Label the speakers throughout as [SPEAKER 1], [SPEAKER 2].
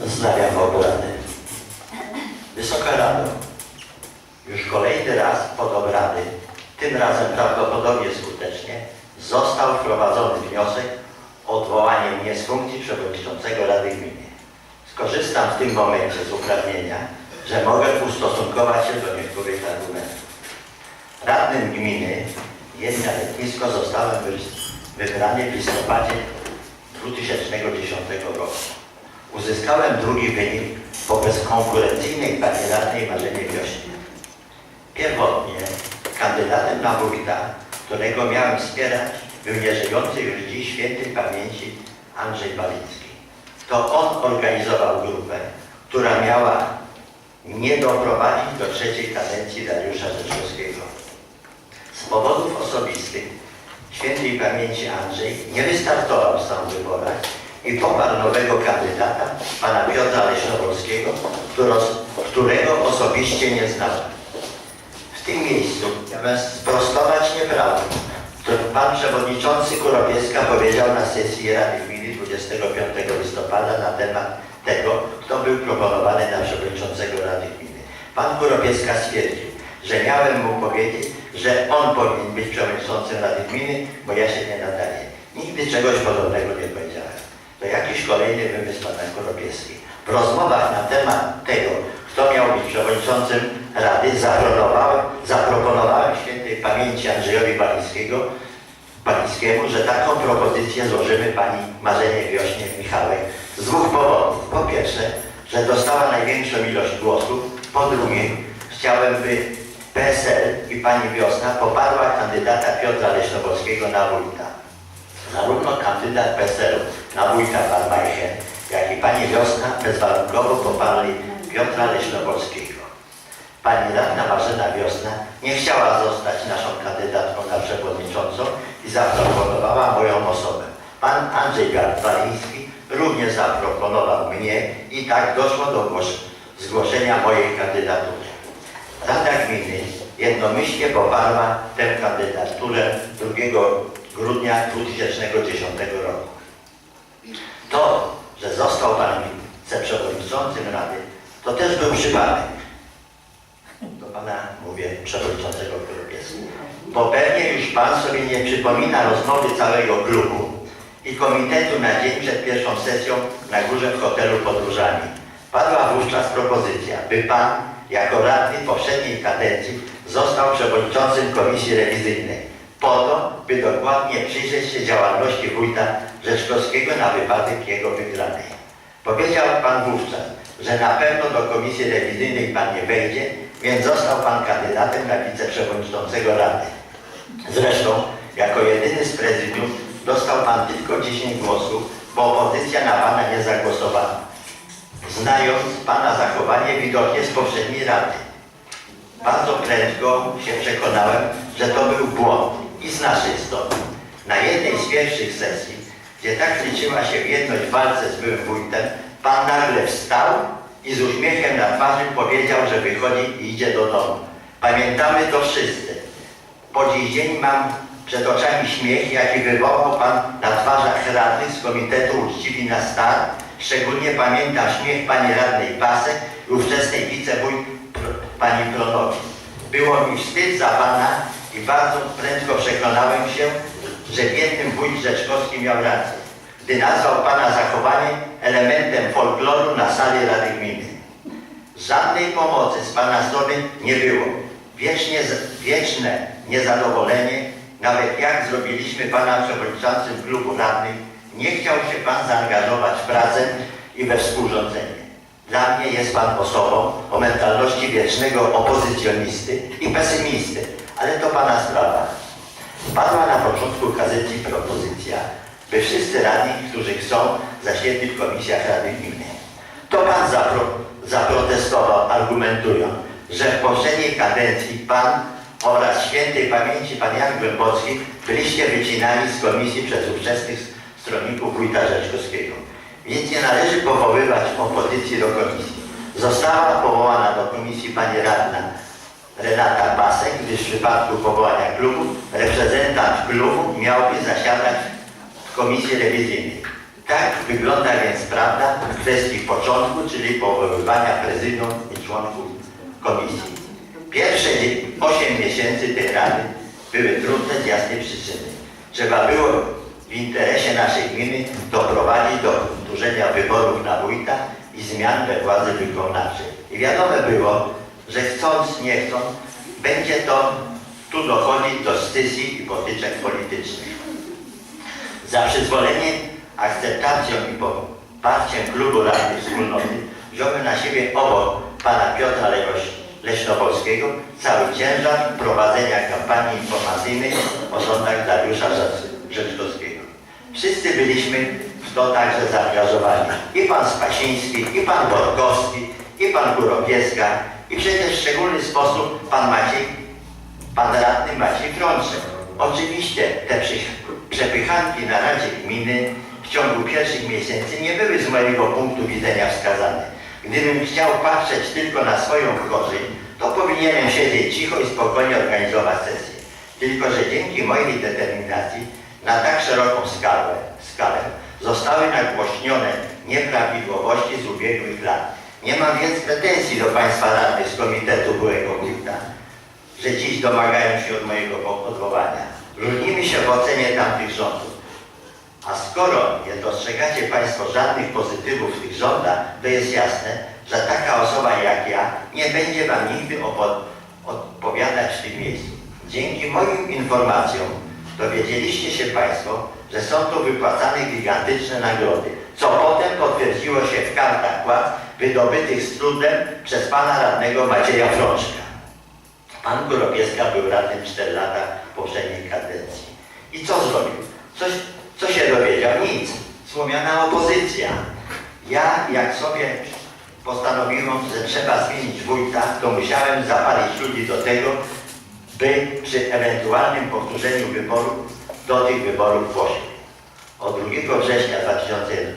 [SPEAKER 1] Wznawiam obrady. Wysoka Rado, już kolejny raz pod obrady, tym razem prawdopodobnie skutecznie, został wprowadzony wniosek o odwołanie mnie z funkcji przewodniczącego Rady Gminy. Skorzystam w tym momencie z uprawnienia, że mogę ustosunkować się do niektórych argumentów. Radnym gminy Jedna Letnisko zostałem wy- wybrany w listopadzie 2010 roku. Uzyskałem drugi wynik po bezkonkurencyjnej kandydatnej Marzenie Wiośnie. Pierwotnie kandydatem na wójta, którego miałem wspierać, był nieżyjący już dziś świętej pamięci Andrzej Balicki. To on organizował grupę, która miała nie doprowadzić do trzeciej kadencji Dariusza Rzeczkowskiego. Z powodów osobistych świętej pamięci Andrzej nie wystartował w sam wyborach i poparł nowego kandydata, pana Piotra Leśnowolskiego, którego osobiście nie znałem. W tym miejscu zamiast sprostować nieprawdę, to pan przewodniczący Kuropieska powiedział na sesji Rady Gminy 25 listopada na temat tego, kto był proponowany na przewodniczącego Rady Gminy. Pan Kuropieska stwierdził, że miałem mu powiedzieć, że on powinien być przewodniczącym Rady Gminy, bo ja się nie nadaję. Nigdy czegoś podobnego nie powiedziałem. To jakiś kolejny wymysł pana Kuropieski. W rozmowach na temat tego, kto miał być przewodniczącym Rady, zaproponowałem, zaproponowałem świętej pamięci Andrzejowi Balińskiego, Balińskiemu, że taką propozycję złożymy pani Marzenie Wiośnie Michałek z dwóch powodów. Po pierwsze, że dostała największą ilość głosów. Po drugie, chciałem, by PSL i pani Wiosna poparła kandydata Piotra Leśnowolskiego na wójta. Zarówno kandydat PSL na wójta pan Majchen, jak i pani Wiosna bezwarunkowo poparli Piotra Leśnowolskiego. Pani radna Marzena Wiosna nie chciała zostać naszą kandydatką na przewodniczącą i zaproponowała moją osobę. Pan Andrzej Baliński również zaproponował mnie i tak doszło do głos- zgłoszenia mojej kandydatury. Rada Gminy jednomyślnie poparła tę kandydaturę 2 grudnia 2010 roku. To, że został Pan wiceprzewodniczącym Rady, to też był przypadek. Do Pana mówię, przewodniczącego Kurupieski. Bo pewnie już Pan sobie nie przypomina rozmowy całego klubu i komitetu na dzień przed pierwszą sesją na górze w hotelu Podróżami. Padła wówczas propozycja, by Pan jako radny poprzedniej kadencji został przewodniczącym komisji rewizyjnej po to, by dokładnie przyjrzeć się działalności wójta Rzeczkowskiego na wypadek jego wygranej. Powiedział Pan wówczas, że na pewno do komisji rewizyjnej Pan nie wejdzie, więc został Pan kandydatem na wiceprzewodniczącego Rady. Zresztą, jako jedyny z prezydium dostał Pan tylko 10 głosów, bo opozycja na Pana nie zagłosowała. Znając Pana zachowanie widocznie z poprzedniej Rady, bardzo prędko się przekonałem, że to był błąd i z naszej strony. Na jednej z pierwszych sesji, gdzie tak liczyła się jedność w walce z byłym wójtem, pan nagle wstał i z uśmiechem na twarzy powiedział, że wychodzi i idzie do domu. Pamiętamy to wszyscy. Po dziś dzień mam przed oczami śmiech, jaki wywołał Pan na twarzach radnych z Komitetu Uczciwi na Start. Szczególnie pamiętam śmiech Pani Radnej Pasek i ówczesnej wicewójt Pani Pronowi. Było mi wstyd za Pana i bardzo prędko przekonałem się, że biednym wójt Rzeczkowski miał rację, gdy nazwał Pana zachowanie elementem folkloru na sali Rady Gminy. Żadnej pomocy z Pana strony nie było. Wiecznie, wieczne niezadowolenie, nawet jak zrobiliśmy Pana przewodniczącym klubu radnych, nie chciał się Pan zaangażować w pracę i we współrządzenie. Dla mnie jest Pan osobą o mentalności wiecznego opozycjonisty i pesymisty, ale to Pana sprawa. Padła na początku kadencji propozycja, by wszyscy radni, którzy chcą, zasiedli w komisjach Rady Gminy. To Pan zapro, zaprotestował, argumentując, że w poprzedniej kadencji Pan oraz świętej pamięci Pan Jan Głębocki byliście wycinani z komisji przez ówczesnych stronników wójta Rzeczkowskiego. Więc nie należy powoływać opozycji do komisji. Została powołana do komisji Pani Radna Renata Pasek, gdyż w przypadku powołania klubu reprezentant klubu miałby zasiadać w komisji rewizyjnej. Tak wygląda więc prawda w kwestii początku, czyli powoływania prezydium i członków komisji. Pierwsze 8 miesięcy tej rady były trudne z jasnej przyczyny. Trzeba było w interesie naszej gminy doprowadzić do powtórzenia wyborów na wójta i zmian we władzy wykonawczej. I wiadomo było, że chcąc, nie chcąc, będzie to tu dochodzić do scysji i potyczek politycznych. Za przyzwoleniem, akceptacją i poparciem klubu Rady Wspólnoty wziąłem na siebie obok pana Piotra Legoś- Leśnopolskiego cały ciężar prowadzenia kampanii informacyjnej o rządach Dariusza Rzec- Rzeczkowskiego. Wszyscy byliśmy w to także zaangażowani. I pan Spasiński, i pan Borkowski, i pan Kuropieska, i w szczególny sposób pan Maciej pan radny Maciej Frączek. Oczywiście te przepychanki na Radzie Gminy w ciągu pierwszych miesięcy nie były z mojego punktu widzenia wskazane. Gdybym chciał patrzeć tylko na swoją korzyść, to powinienem siedzieć cicho i spokojnie organizować sesję. Tylko, że dzięki mojej determinacji na tak szeroką skalę, skalę zostały nagłośnione nieprawidłowości z ubiegłych lat. Nie mam więc pretensji do Państwa radnych z Komitetu Byłego Wójta, że dziś domagają się od mojego odwołania. Różnimy się w ocenie tamtych rządów. A skoro nie dostrzegacie Państwo żadnych pozytywów w tych rządach, to jest jasne, że taka osoba jak ja nie będzie Wam nigdy odpowiadać w tym miejscu. Dzięki moim informacjom dowiedzieliście się Państwo, że są tu wypłacane gigantyczne nagrody, co potem potwierdziło się w kartach płac wydobytych z trudem przez Pana radnego Macieja Frączka. Pan Kuropieska był radnym 4 lata poprzedniej kadencji. I co zrobił? Co się dowiedział? Nic. Słomiana opozycja. Ja, jak sobie postanowiłem, że trzeba zmienić wójta, to musiałem zapalić ludzi do tego, by przy ewentualnym powtórzeniu wyborów do tych wyborów poszli. Od 2 września 2011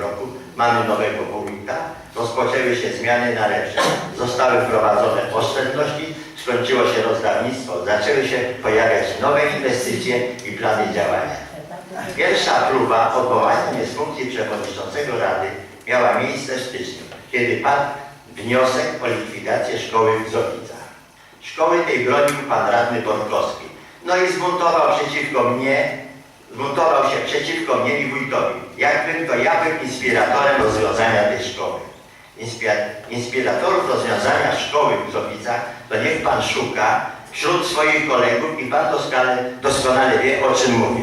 [SPEAKER 1] roku mamy nowego wójta, rozpoczęły się zmiany na lepsze. Zostały wprowadzone oszczędności, skończyło się rozdawnictwo, zaczęły się pojawiać nowe inwestycje i plany działania. Pierwsza próba odwołania mnie z funkcji przewodniczącego Rady miała miejsce w styczniu, kiedy padł wniosek o likwidację szkoły w Zowicach. Szkoły tej bronił pan radny Borkowski. No i zbuntował przeciwko mnie, zbuntował się przeciwko mnie i wójtowi. Jakbym to ja był inspiratorem rozwiązania tej szkoły. Inspira- Inspiratorów rozwiązania szkoły w Zowicach to niech pan szuka wśród swoich kolegów i pan doskonale, doskonale wie o czym mówię.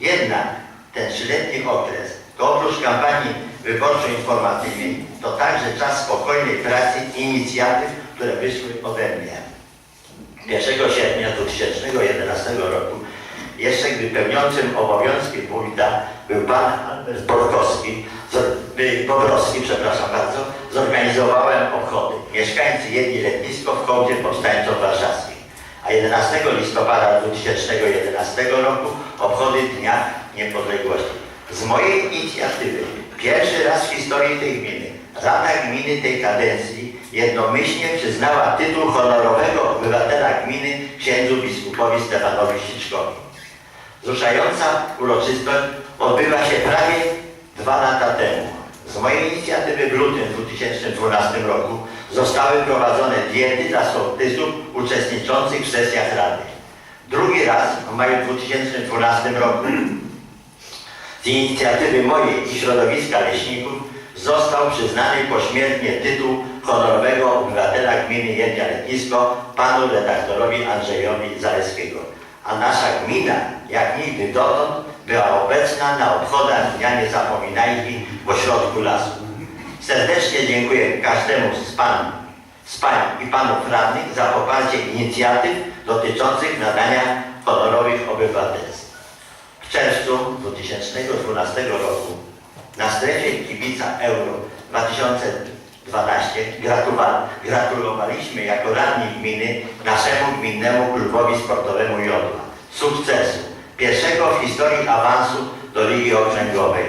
[SPEAKER 1] Jednak ten trzyletni okres to oprócz kampanii wyborczo-informacyjnej to także czas spokojnej pracy i inicjatyw, które wyszły ode mnie. 1 sierpnia 2011 roku, jeszcze gdy pełniącym obowiązki wójta był pan Albert Borkowski, Bobrowski, przepraszam bardzo, zorganizowałem obchody. Mieszkańcy jedli letnisko w hołdzie powstańców warszawskich. A 11 listopada 2011 roku obchody Dnia Niepodległości. Z mojej inicjatywy pierwszy raz w historii tej gminy Rada Gminy tej kadencji jednomyślnie przyznała tytuł honorowego obywatela gminy księdzu biskupowi Stefanowi Ściczkowi. Wzruszająca uroczystość odbywa się prawie dwa lata temu. Z mojej inicjatywy w lutym 2012 roku zostały prowadzone diety dla sołtysów uczestniczących w sesjach Rady. Drugi raz w maju 2012 roku z inicjatywy mojej i środowiska leśników został przyznany pośmiertnie tytuł honorowego obywatela gminy Jednia Letnisko panu redaktorowi Andrzejowi Zaleskiego a nasza gmina, jak nigdy dotąd, była obecna na obchodach Dnia Niezapominajki w ośrodku lasu. Serdecznie dziękuję każdemu z Pan, z Pań i Panów Radnych za poparcie inicjatyw dotyczących nadania honorowych obywatelstw. W czerwcu 2012 roku na strefie kibica Euro 2020 12 gratulowaliśmy jako radni gminy naszemu gminnemu klubowi sportowemu Jodła sukcesu, pierwszego w historii awansu do Ligi Okręgowej.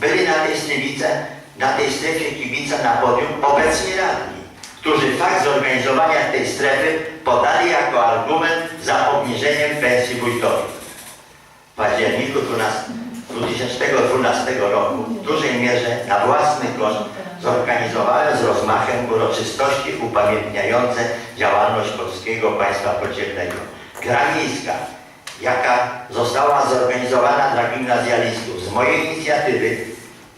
[SPEAKER 1] Byli na tej stylice, na tej strefie kibica na podium obecni radni, którzy fakt zorganizowania tej strefy podali jako argument za obniżeniem pensji wójtowi. W październiku 2012 roku w dużej mierze na własny koszt zorganizowałem z rozmachem uroczystości upamiętniające działalność Polskiego Państwa Podziemnego. Gra jaka została zorganizowana dla gimnazjalistów z mojej inicjatywy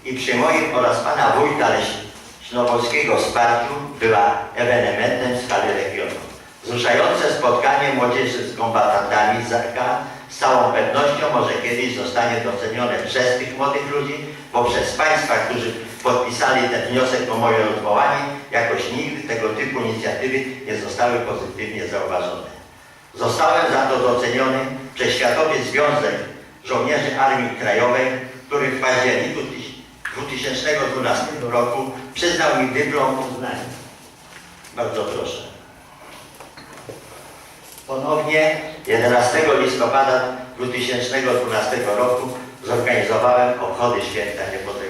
[SPEAKER 1] i przy moim oraz pana wójta Leśnowolskiego wsparciu była ewenementem skali regionu. Wzruszające spotkanie młodzieży z kombatantami z AK z całą pewnością może kiedyś zostanie docenione przez tych młodych ludzi, bo przez Państwa, którzy podpisali ten wniosek o moje odwołanie, jakoś nigdy tego typu inicjatywy nie zostały pozytywnie zauważone. Zostałem za to doceniony przez Światowy Związek Żołnierzy Armii Krajowej, który w październiku 2012 roku przyznał mi dyplom uznania. Bardzo proszę. Ponownie 11 listopada 2012 roku zorganizowałem obchody Święta Niepodległości.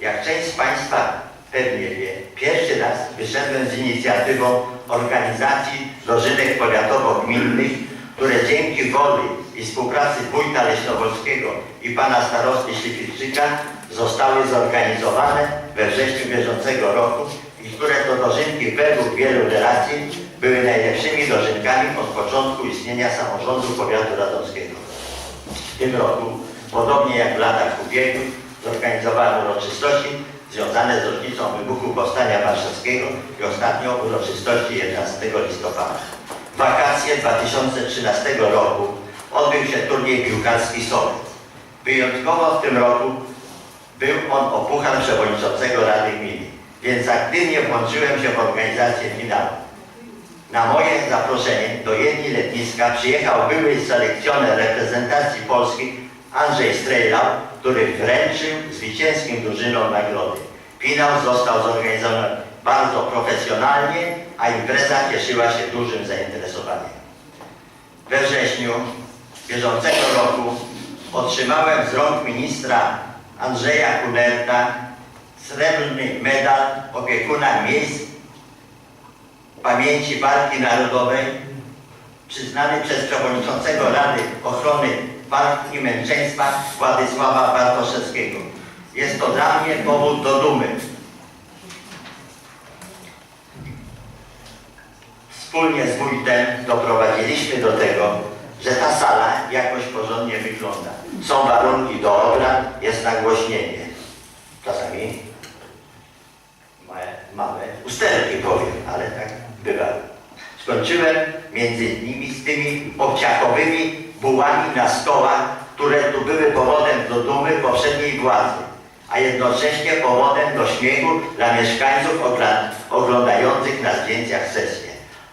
[SPEAKER 1] Jak część z Państwa pewnie wie, pierwszy raz wyszedłem z inicjatywą organizacji dożynek powiatowo-gminnych, które dzięki woli i współpracy wójta Leśnowolskiego i pana starosty Śliwicczyka zostały zorganizowane we wrześniu bieżącego roku i które to dożynki według wielu relacji były najlepszymi dożynkami od początku istnienia samorządu powiatu radomskiego. W tym roku, podobnie jak w latach ubiegłych, zorganizowałem uroczystości związane z rocznicą wybuchu Powstania Warszawskiego i ostatnio uroczystości 11 listopada. W wakacje 2013 roku odbył się turniej piłkarski Solet. Wyjątkowo w tym roku był on o puchar przewodniczącego Rady Gminy, więc aktywnie włączyłem się w organizację finału. Na moje zaproszenie do jedni letniska przyjechał były selekcjoner reprezentacji Polski Andrzej Strejlał, który wręczył zwycięskim drużynom nagrody. Finał został zorganizowany bardzo profesjonalnie, a impreza cieszyła się dużym zainteresowaniem. We wrześniu bieżącego roku otrzymałem z rąk ministra Andrzeja Kunerta srebrny medal opiekuna miejsc Pamięci Walki Narodowej przyznany przez przewodniczącego Rady Ochrony Walk i Męczeństwa Władysława Bartoszewskiego. Jest to dla mnie powód do dumy. Wspólnie z wójtem doprowadziliśmy do tego, że ta sala jakoś porządnie wygląda. Są warunki do obrad, jest nagłośnienie. Czasami małe, małe usterki powiem, ale tak bywa. Skończyłem między innymi z tymi obciachowymi bułami na stołach, które tu były powodem do dumy poprzedniej władzy, a jednocześnie powodem do śmiechu dla mieszkańców oglądających na zdjęciach sesję.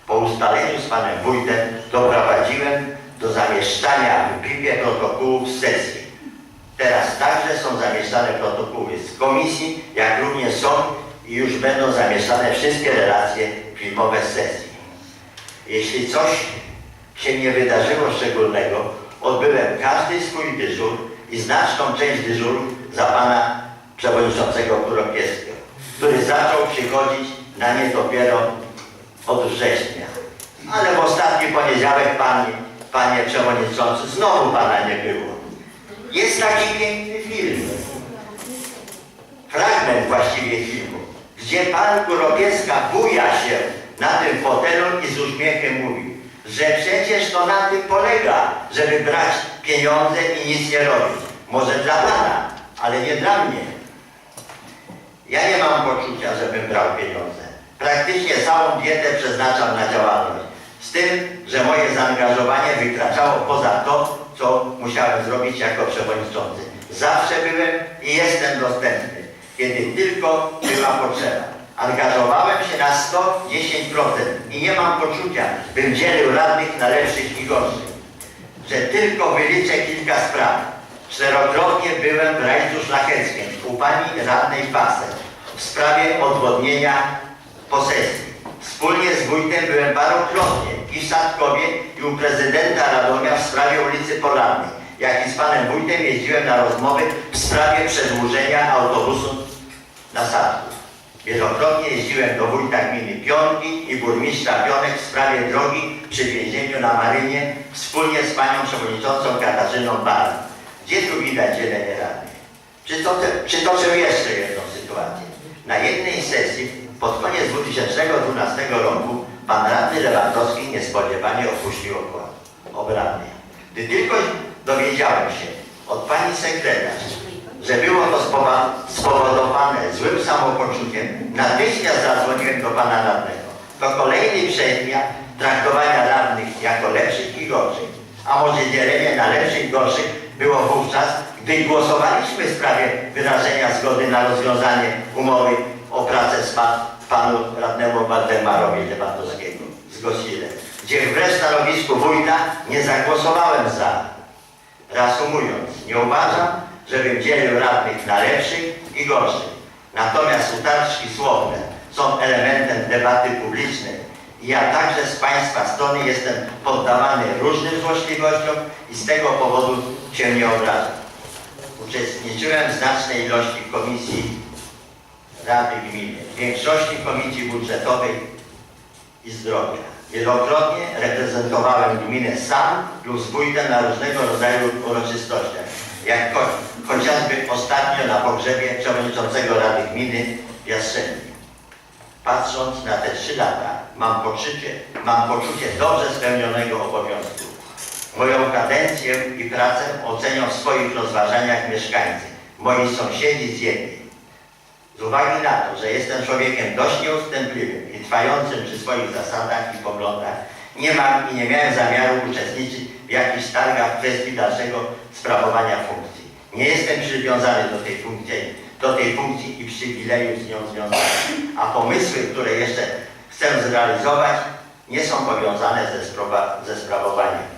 [SPEAKER 1] Po ustaleniu z panem wójtem doprowadziłem do zamieszczania w PIP-ie protokołów sesji. Teraz także są zamieszczane protokoły z komisji, jak również są i już będą zamieszczane wszystkie relacje filmowe z sesji. Jeśli coś się nie wydarzyło szczególnego, odbyłem każdy swój dyżur i znaczną część dyżurów za pana przewodniczącego Kuropieskiego, który zaczął przychodzić na nie dopiero od września. Ale w ostatni poniedziałek, panie, panie przewodniczący, znowu pana nie było. Jest taki piękny film, fragment właściwie filmu, gdzie pan Kuropieska buja się na tym fotelu i z uśmiechem mówi, że przecież to na tym polega, żeby brać pieniądze i nic nie robić. Może dla pana, ale nie dla mnie. Ja nie mam poczucia, żebym brał pieniądze. Praktycznie całą dietę przeznaczam na działalność. Z tym, że moje zaangażowanie wykraczało poza to, co musiałem zrobić jako przewodniczący. Zawsze byłem i jestem dostępny, kiedy tylko była potrzeba. Angażowałem się na 110% i nie mam poczucia, bym dzielił radnych na lepszych i gorszych. Że tylko wyliczę kilka spraw. Czterokrotnie byłem w rajcu szlacheckim u pani radnej Pasek w sprawie odwodnienia posesji. Wspólnie z wójtem byłem parokrotnie i w Sadkowie i u prezydenta Radomia w sprawie ulicy Polarnej, jak i z panem wójtem jeździłem na rozmowy w sprawie przedłużenia autobusu na Sadków. Wielokrotnie jeździłem do wójta gminy Pionki i burmistrza Pionek w sprawie drogi przy więzieniu na Marynie wspólnie z panią przewodniczącą Katarzyną Bar. Gdzie tu widać dzielenie radnych? Przytoczę, przytoczę jeszcze jedną sytuację. Na jednej sesji pod koniec 2012 roku pan radny Lewandowski niespodziewanie opuścił okład obrady. Gdy tylko dowiedziałem się od pani sekretarz, że było to spowodowane złym samopoczuciem, natychmiast zadzwoniłem do pana radnego. To kolejny przedmiot traktowania radnych jako lepszych i gorszych, a może dzielenie na lepszych i gorszych było wówczas, gdy głosowaliśmy w sprawie wyrażenia zgody na rozwiązanie umowy o pracę z pa, panu radnemu Waldemarowi Lewandowskiego z Gosile, gdzie wbrew stanowisku wójta nie zagłosowałem za. Reasumując, nie uważam, żebym dzielił radnych na lepszych i gorszych. Natomiast utarczki słowne są elementem debaty publicznej i ja także z Państwa strony jestem poddawany różnym złośliwościom i z tego powodu się nie obrażam. Uczestniczyłem w znacznej ilości komisji Rady Gminy, w większości komisji budżetowej i zdrowia. Wielokrotnie reprezentowałem gminę sam lub z na różnego rodzaju uroczystościach, jak cho chociażby ostatnio na pogrzebie przewodniczącego Rady Gminy w Jastrzębiu. Patrząc na te trzy lata, mam poczucie, mam poczucie dobrze spełnionego obowiązku. Moją kadencję i pracę ocenią w swoich rozważaniach mieszkańcy, moi sąsiedzi z jednej. Z uwagi na to, że jestem człowiekiem dość nieustępliwym i trwającym przy swoich zasadach i poglądach, nie mam i nie miałem zamiaru uczestniczyć w jakichś targach w kwestii dalszego sprawowania funkcji. Nie jestem przywiązany do tej funkcji, do tej funkcji i przywilejów z nią związanych, a pomysły, które jeszcze chcę zrealizować, nie są powiązane ze, sprawa, ze sprawowaniem.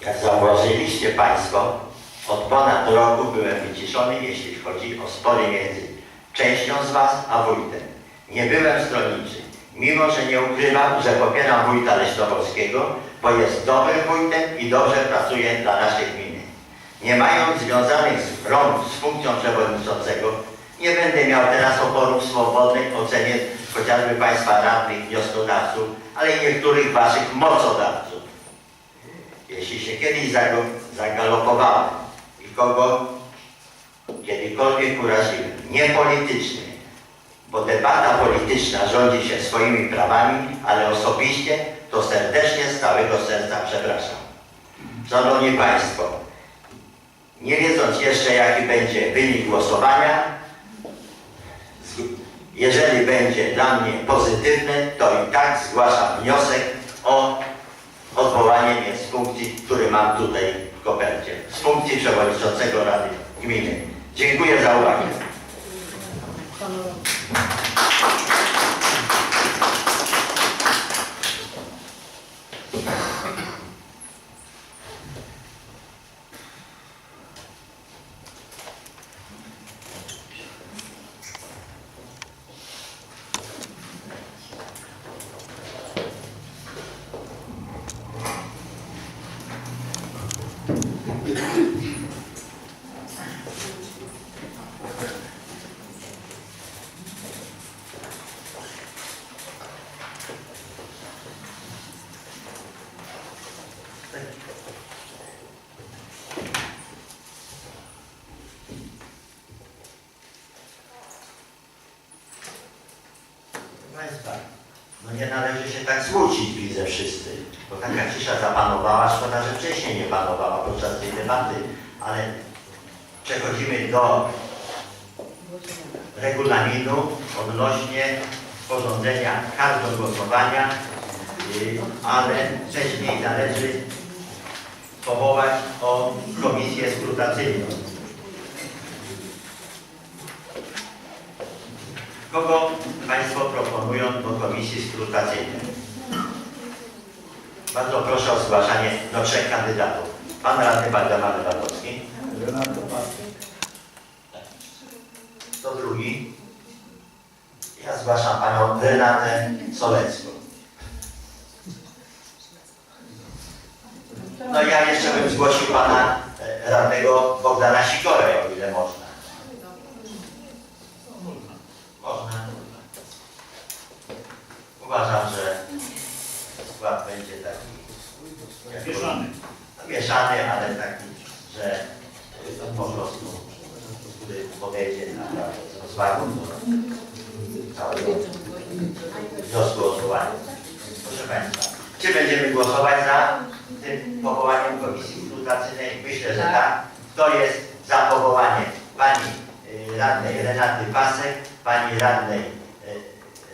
[SPEAKER 1] Jak zauważyliście Państwo, od ponad roku byłem wyciszony, jeśli chodzi o spory między częścią z Was a wójtem. Nie byłem stronniczy, mimo że nie ukrywam, że popieram wójta Leśnowolskiego, bo jest dobrym wójtem i dobrze pracuje dla naszej gminy. Nie mając związanych z rąk z funkcją przewodniczącego, nie będę miał teraz oporu w swobodnej ocenie chociażby Państwa radnych, wnioskodawców, ale i niektórych Waszych mocodawców. Jeśli się kiedyś zagalopowałem i kogo kiedykolwiek uraziłem, nie politycznie, bo debata polityczna rządzi się swoimi prawami, ale osobiście to serdecznie z całego serca przepraszam. Szanowni Państwo, nie wiedząc jeszcze jaki będzie wynik głosowania, jeżeli będzie dla mnie pozytywny, to i tak zgłaszam wniosek o odwołanie mnie z funkcji, który mam tutaj w kopercie, z funkcji przewodniczącego Rady Gminy. Dziękuję za uwagę. Proszę Państwa, no nie należy się tak smucić, widzę wszyscy, bo taka cisza zapanowała, szkoda, że wcześniej nie panowała podczas tej debaty, ale przechodzimy do regulaminu odnośnie sporządzenia kart do głosowania, y, ale wcześniej należy powołać o komisję skrutacyjną. Kogo Państwo proponują do komisji skrutacyjnej? Bardzo proszę o zgłaszanie do trzech kandydatów. Pan radny Waldemar Lewandowski.
[SPEAKER 2] Renato Pasek.
[SPEAKER 1] Kto drugi? Ja zgłaszam panią Renatę Solecką. No ja jeszcze bym zgłosił pana e, radnego Bogdana Sikorę, o ile można. Można. Uważam, że skład będzie taki...
[SPEAKER 2] Mieszany.
[SPEAKER 1] Mieszany, ale taki z rozwagą do. Proszę Państwa, czy będziemy głosować za tym powołaniem komisji konsultacyjnej? Myślę, że tak. Kto jest za powołaniem pani y, radnej Renaty Pasek, pani radnej y,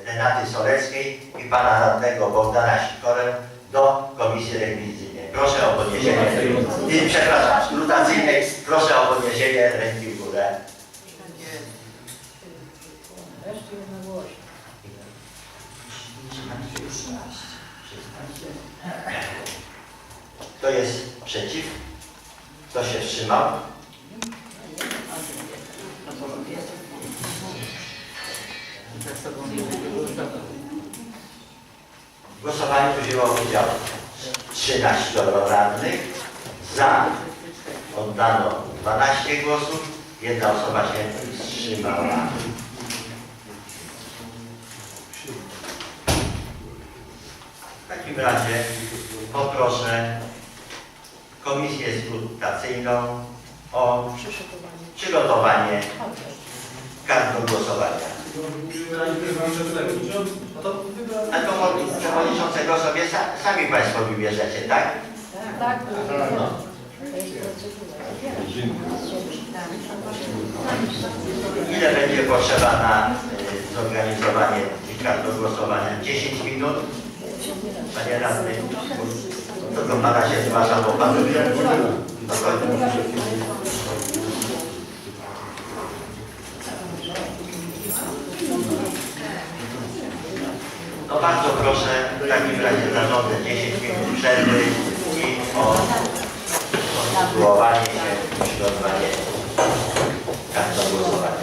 [SPEAKER 1] Renaty Soleckiej i pana radnego Bogdana Sikorę do komisji rewizyjnej? Proszę o podniesienie, y, przepraszam, skrutacyjnej, proszę o podniesienie ręki w górę. Kto jest przeciw? Kto się wstrzymał? W głosowaniu udział 13 radnych. Za oddano 12 głosów. Jedna osoba się wstrzymała. W takim razie poproszę Komisję Skrutacyjną o przygotowanie kart do głosowania. Ale to od przewodniczącego sobie sa, sami Państwo wybierzecie, tak?
[SPEAKER 2] Tak.
[SPEAKER 1] Ile będzie potrzeba na y, zorganizowanie tych kart do głosowania? 10 minut? Panie radny, to do Pana się zgłasza, bo Pan no to- No bardzo proszę, w takim razie zarządzę 10 minut przerwy i o konstruowanie się, przygotowanie kart do głosowania.